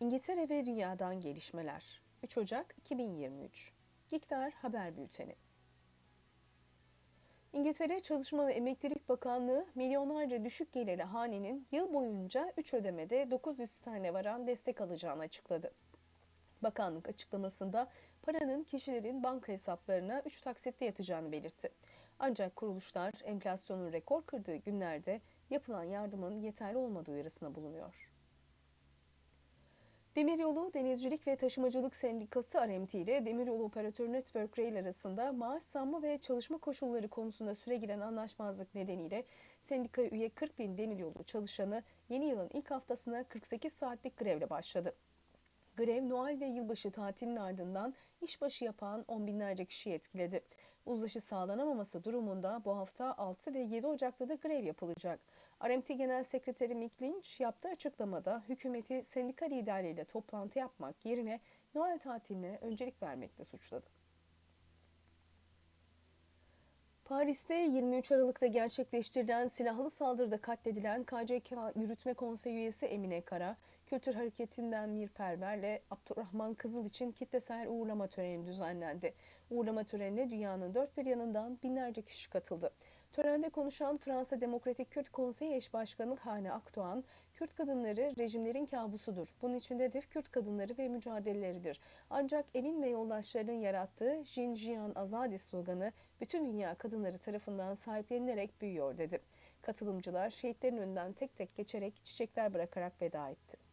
İngiltere ve Dünya'dan gelişmeler. 3 Ocak 2023. Giktar Haber Bülteni. İngiltere Çalışma ve Emeklilik Bakanlığı milyonlarca düşük gelirli hanenin yıl boyunca 3 ödemede 900 tane varan destek alacağını açıkladı. Bakanlık açıklamasında paranın kişilerin banka hesaplarına 3 taksitte yatacağını belirtti. Ancak kuruluşlar enflasyonun rekor kırdığı günlerde yapılan yardımın yeterli olmadığı uyarısında bulunuyor. Demiryolu Denizcilik ve Taşımacılık Sendikası RMT ile Demiryolu Operatör Network Rail arasında maaş zammı ve çalışma koşulları konusunda süregilen anlaşmazlık nedeniyle sendikaya üye 40 bin demiryolu çalışanı yeni yılın ilk haftasına 48 saatlik grevle başladı. Grev Noel ve yılbaşı tatilinin ardından işbaşı yapan on binlerce kişiyi etkiledi. Uzlaşı sağlanamaması durumunda bu hafta 6 ve 7 Ocak'ta da grev yapılacak. RMT Genel Sekreteri Mick Lynch yaptığı açıklamada hükümeti sendika liderleriyle toplantı yapmak yerine Noel tatiline öncelik vermekle suçladı. Paris'te 23 Aralık'ta gerçekleştirilen silahlı saldırıda katledilen KCK Yürütme Konseyi üyesi Emine Kara, Kültür Hareketi'nden Mir Perver'le Abdurrahman Kızıl için kitlesel uğurlama töreni düzenlendi. Uğurlama törenine dünyanın dört bir yanından binlerce kişi katıldı. Törende konuşan Fransa Demokratik Kürt Konseyi Eş Başkanı Hane Akdoğan, Kürt kadınları rejimlerin kabusudur. Bunun içinde hedef Kürt kadınları ve mücadeleleridir. Ancak Emin ve yoldaşlarının yarattığı Jin Jiyan Azadi sloganı bütün dünya kadınları tarafından sahiplenilerek büyüyor dedi. Katılımcılar şehitlerin önünden tek tek geçerek çiçekler bırakarak veda etti.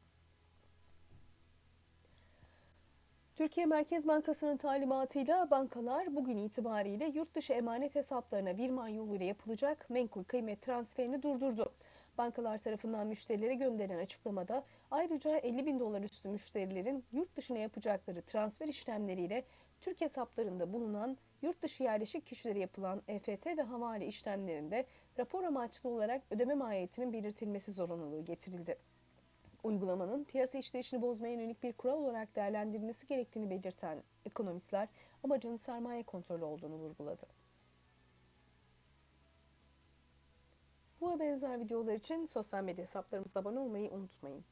Türkiye Merkez Bankası'nın talimatıyla bankalar bugün itibariyle yurt dışı emanet hesaplarına Virman yoluyla yapılacak menkul kıymet transferini durdurdu. Bankalar tarafından müşterilere gönderilen açıklamada ayrıca 50 bin dolar üstü müşterilerin yurt dışına yapacakları transfer işlemleriyle Türk hesaplarında bulunan yurt dışı yerleşik kişilere yapılan EFT ve havale işlemlerinde rapor amaçlı olarak ödeme mahiyetinin belirtilmesi zorunluluğu getirildi. Uygulamanın piyasa işleyişini bozmaya yönelik bir kural olarak değerlendirilmesi gerektiğini belirten ekonomistler amacın sermaye kontrolü olduğunu vurguladı. Bu ve benzer videolar için sosyal medya hesaplarımıza abone olmayı unutmayın.